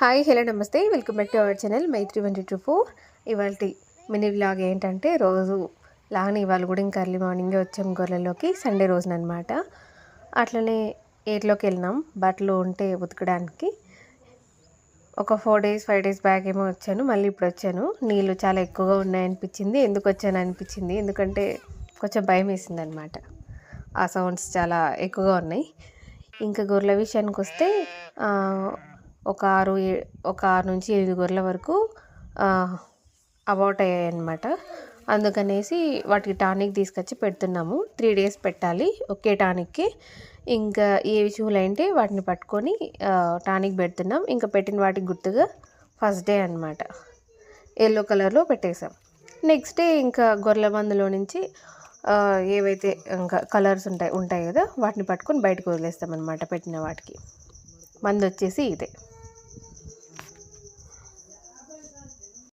Hi hello నమస్తే. Welcome back to our channel Maitri one two four. ఇవాళ mini vlog ఏంటంటే రోజు లాగానే ఇవాళ కూడా ఇంకా అర్లీ మార్నింగే వచ్చాం గొర్రెల్లోకి. సండే రోజున అనమాట అట్లనే ఏట్లోకి వెళ్ళినాం. బట్టలు ఉంటే ఉతకడానికి. ఒక four days five days back ఏమో వచ్చాను. మళ్ళీ ఇప్పుడు వచ్చాను. నీళ్ళు చాలా ఎక్కువగా ఉన్నాయనిపించింది. ఎందుకు వచ్చాను అనిపించింది? ఎందుకంటే కొంచెం భయం వేసింది అనమాట ఆ సౌండ్స్ చాలా ఎక్కువగా ఉన్నాయి. ఇంకా గొర్రెల విషయానికి వస్తే ఒక ఆరు ఏ- ఒక ఆరు నుంచి ఎనిమిది గొర్రెల వరకు అబౌట్ అయ్యాయి అనమాట అందుకనేసి వాటికి టానిక్ తీసుకొచ్చి పెడుతున్నాము. త్రీ డేస్ పెట్టాలి ఒకే టానిక్కి. ఇంకా ఏవి చూలంటే వాటిని పట్టుకొని టానిక్ పెడుతున్నాం. ఇంకా పెట్టిన వాటికి గుర్తుగా ఫస్ట్ డే అనమాట ఎల్లో కలర్లో పెట్టేసాం నెక్స్ట్ డే ఇంకా గొర్రెల మందులో నుంచి ఏవైతే ఇంకా కలర్స్ ఉంటాయి ఉంటాయి కదా వాటిని పట్టుకొని బయటకు వదిలేస్తాం అనమాట పెట్టిన వాటికి. మందు వచ్చేసి ఇదే.